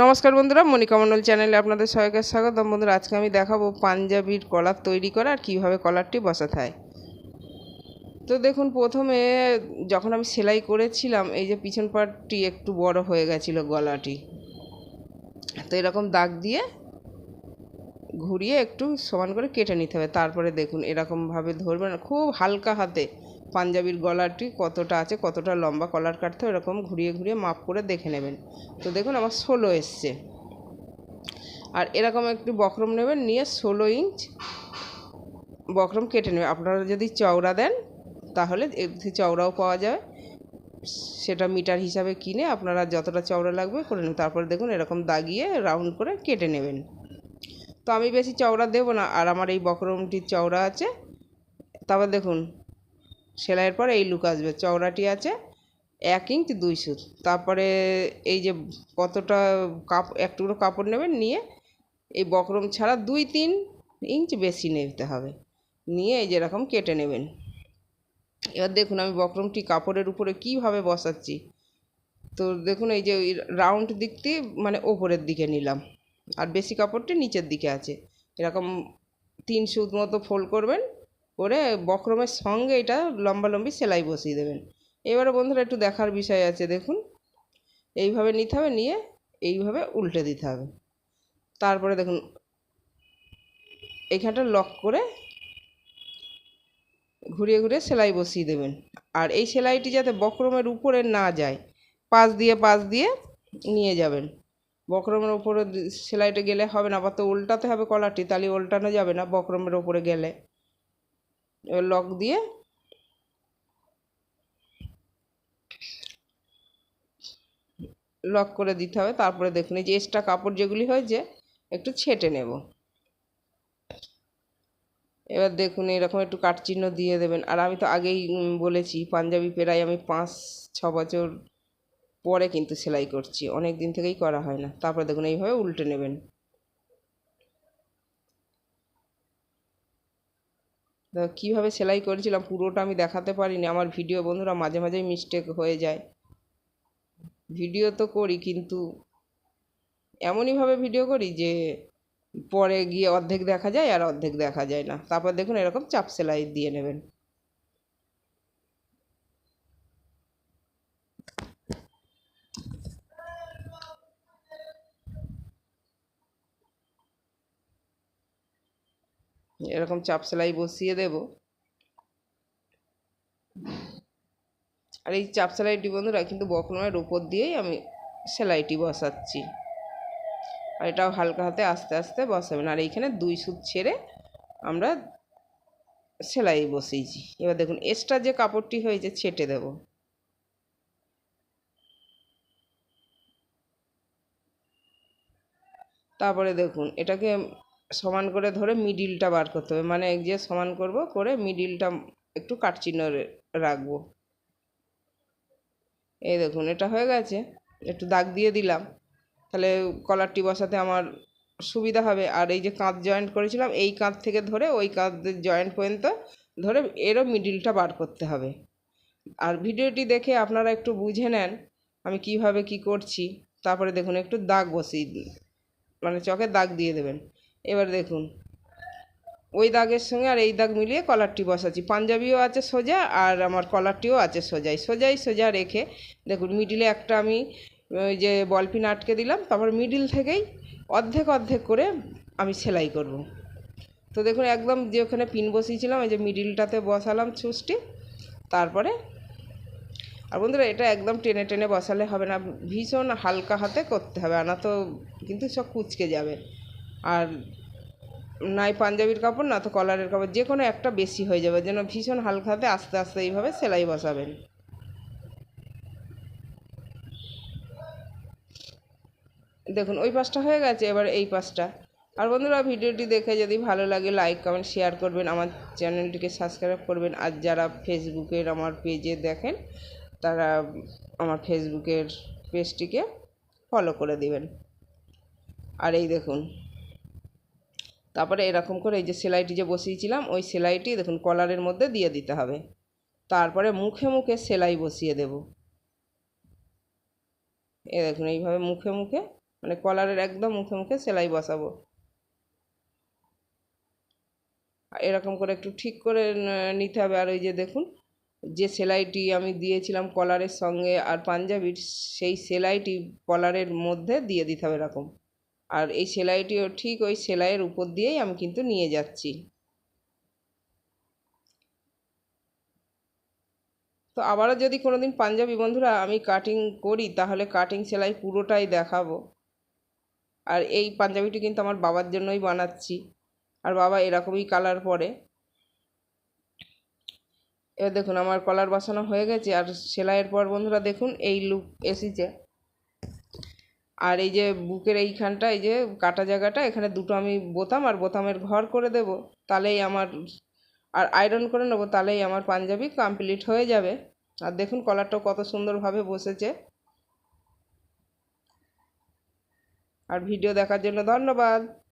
নমস্কার বন্ধুরা মনিকা মণ্ডল চ্যানেলে আপনাদের সবাইকে স্বাগতম। বন্ধুরা, আজকে আমি দেখাবো পাঞ্জাবির কলার তৈরি করা আর কীভাবে কলারটি বসাতে হয়। তো দেখুন, প্রথমে যখন আমি সেলাই করেছিলাম, এই যে পিছন পাটটি একটু বড় হয়ে গেছিল গলাটি। তো এরকম দাগ দিয়ে ঘুরিয়ে একটু সমান করে কেটে নিতে হবে। তারপরে দেখুন, এরকমভাবে ধরবেন খুব হালকা হাতে। পাঞ্জাবির গলাটি কতটা আছে, কতটা লম্বা কলার কাটতে এরকম ঘুরিয়ে ঘুরিয়ে মাপ করে দেখে নেবেন। তো দেখুন, আমার ষোলো এসছে। আর এরকম একটু বক্রম নেবেন, নিয়ে ষোলো ইঞ্চ বক্রম কেটে নেবেন। আপনারা যদি চওড়া দেন, তাহলে চওড়াও পাওয়া যায় সেটা মিটার হিসাবে কিনে আপনারা যতটা চওড়া লাগবে করে নেবেন। তারপরে দেখুন, এরকম দাগিয়ে রাউন্ড করে কেটে নেবেন। তো আমি বেশি চওড়া দেবো না, আর আমার এই বকরমটির চওড়া আছে। তারপর দেখুন, সেলাইয়ের পর এই লুক আসবে, চওড়াটি আছে এক ইঞ্চ দুই সুত। তারপরে এই যে কতটা কাপ, এক টুকরো কাপড় নেবেন, নিয়ে এই বকরম ছাড়া দুই তিন ইঞ্চ বেশি নিতে হবে। নিয়ে এই যেরকম কেটে নেবেন। এবার দেখুন আমি বকরমটি কাপড়ের উপরে কীভাবে বসাচ্ছি। তো দেখুন এই যে রাউন্ড দিকটি মানে ওপরের দিকে নিলাম। আর বেশি কাপড়টি নিচের দিকে আছে। এরকম তিন সুত মতো ফোল্ড করবেন, করে বক্রমের সঙ্গে এটা লম্বালম্বি সেলাই বসিয়ে দেবেন। এবারে বন্ধুরা একটু দেখার বিষয় আছে, দেখুন। এইভাবে নিতে হবে, নিয়ে এইভাবে উল্টে দিতে হবে। তারপরে দেখুন এইখানটা লক করে ঘুরিয়ে ঘুরিয়ে সেলাই বসিয়ে দেবেন। আর এই সেলাইটি যাতে বক্রমের উপরে না যায়, পাশ দিয়ে পাশ দিয়ে নিয়ে যাবেন। বক্রমের ওপরে সেলাইটা গেলে হবে না, আবার তো উল্টাতে হবে কলারটি, তাহলে উল্টানো যাবে না বক্রমের ওপরে গেলে। এবার লক দিয়ে লক করে দিতে হবে, তারপরে দেখুন এই যে এক্সট্রা কাপড় যেগুলি হয়েছে একটু ছেটে নেব। এবার দেখুন এরকম একটু কাটচিহ্ন দিয়ে দেবেন, আর আমি তো আগেই বলেছি, পাঞ্জাবি প্রায় আমি পাঁচ, ছ বছর পরে কিন্তু সেলাই করছি। অনেক দিন থেকেই করা হয় না। তারপরে দেখুন এইভাবে উল্টে নেবেন। কীভাবে সেলাই করেছিলাম পুরোটা আমি দেখাতে পারিনি। আমার ভিডিও বন্ধুরা মাঝে মাঝেই মিস্টেক হয়ে যায়। ভিডিও তো করি, কিন্তু এমনইভাবে ভিডিও করি যে পরে গিয়ে অর্ধেক দেখা যায় আর অর্ধেক দেখা যায় না। তারপর দেখুন এরকম চাপ সেলাই দিয়ে নেবেন। এরকম চাপ সেলাই বসিয়ে দেব। আর এই চাপ সেলাইটি বন্ধুরা কিন্তু বকরমের উপর দিয়েই আমি সেলাইটি বসাচ্ছি। আর এটাও হালকা হাতে আস্তে আস্তে বসাবেন। আর এইখানে দুই সুত ছেড়ে আমরা সেলাই বসিয়েছি। এবার দেখুন, এক্সট্রা যে কাপড়টি হয়েছে ছেটে দেব। তারপরে দেখুন, এটাকে সমান করে ধরে মিডিলটা বার করতে হবে। মানে এক যে সমান করব করে মিডিলটা একটু কাটচিহ্ন রাখব। এই দেখুন, এটা হয়ে গেছে। একটু দাগ দিয়ে দিলাম। তাহলে কলারটি বসাতে আমার সুবিধা হবে। আর এই যে কাঁধ জয়েন্ট করেছিলাম, এই কাঁধ থেকে ধরে ওই কাঁধের জয়েন্ট পর্যন্ত ধরে এরও মিডিলটা বার করতে হবে। আর ভিডিওটি দেখে আপনারা একটু বুঝে নেন আমি কীভাবে কি করছি। তারপরে দেখুন, একটু দাগ বসিয়ে মানে চকে দাগ দিয়ে দেবেন। এবার দেখুন। ওই দাগের সঙ্গে আর এই দাগ মিলিয়ে কলারটি বসাচ্ছি। পাঞ্জাবিও আছে সোজা আর আমার কলারটিও আছে সোজাই। সোজাই, সোজা রেখে দেখুন মিডিলে একটা আমি, ওই যে বলপিন আটকে দিলাম, তারপর মিডিল থেকেই অর্ধেক অর্ধেক করে আমি সেলাই করব। তো দেখুন, একদম যে ওখানে পিন বসিয়েছিলাম, এই যে মিডিলটাতে বসালাম ছুসটি তারপরে আর বন্ধুরা, এটা একদম টেনে টেনে বসালে হবে না। ভীষণ হালকা হাতে করতে হবে আনা তো কিন্তু সব কুচকে যাবে। আর নাই পাঞ্জাবির কাপড়, না তো কলারের কাপড়, যে কোনো একটা বেশি হয়ে যাবে, যেন ভীষণ হালকা হাতে আস্তে আস্তে এইভাবে সেলাই বসাবেন। দেখুন, ওই পাশটা হয়ে গেছে, এবার এই পাশটা। আর বন্ধুরা, ভিডিওটি দেখে যদি ভালো লাগে, লাইক, কমেন্ট, শেয়ার করবেন, আমার চ্যানেলটিকে সাবস্ক্রাইব করবেন। আর যারা ফেসবুকের আমার পেজে দেখেন, তারা আমার ফেসবুকের পেজটিকে ফলো করে দিবেন। আর এই দেখুন তারপরে এরকম করে এই যে সেলাইটি যে বসিয়েছিলাম, ওই সেলাইটি দেখুন কলারের মধ্যে দিয়ে দিতে হবে। তারপরে মুখে মুখে সেলাই বসিয়ে দেব। এ দেখুন, এইভাবে মুখে মুখে মানে কলারের একদম মুখে মুখে সেলাই বসাবো। এরকম করে একটু ঠিক করে নিতে হবে। আর ওই যে দেখুন, যে সেলাইটি আমি দিয়েছিলাম কলারের সঙ্গে আর পাঞ্জাবির, সেই সেলাইটি কলারের মধ্যে দিয়ে দিতে হবে এরকম। আর এই সেলাইটিও ঠিক ওই সেলাইয়ের উপর দিয়েই আমি কিন্তু নিয়ে যাচ্ছি। তো আবারও যদি কোনোদিন পাঞ্জাবি বন্ধুরা আমি কাটিং করি, তাহলে কাটিং সেলাই পুরোটাই দেখাবো। আর এই পাঞ্জাবিটি কিন্তু আমার বাবার জন্যই বানাচ্ছি। আর বাবা এরকমই কালার পরে। এবার দেখুন, আমার কলার বসানো হয়ে গেছে। আর সেলাইয়ের পর বন্ধুরা দেখুন, এই লুক এসেছে। আর এই যে বুকের এইখানটা, এই যে কাটা জায়গাটা, এখানে দুটো আমি বোতাম আর বোতামের ঘর করে দেব। তাহলেই আমার আর আয়রন করে নেব, তাহলেই আমার পাঞ্জাবি কমপ্লিট হয়ে যাবে। আর দেখুন কলারটাও কত সুন্দরভাবে বসেছে। আর ভিডিও দেখার জন্য ধন্যবাদ।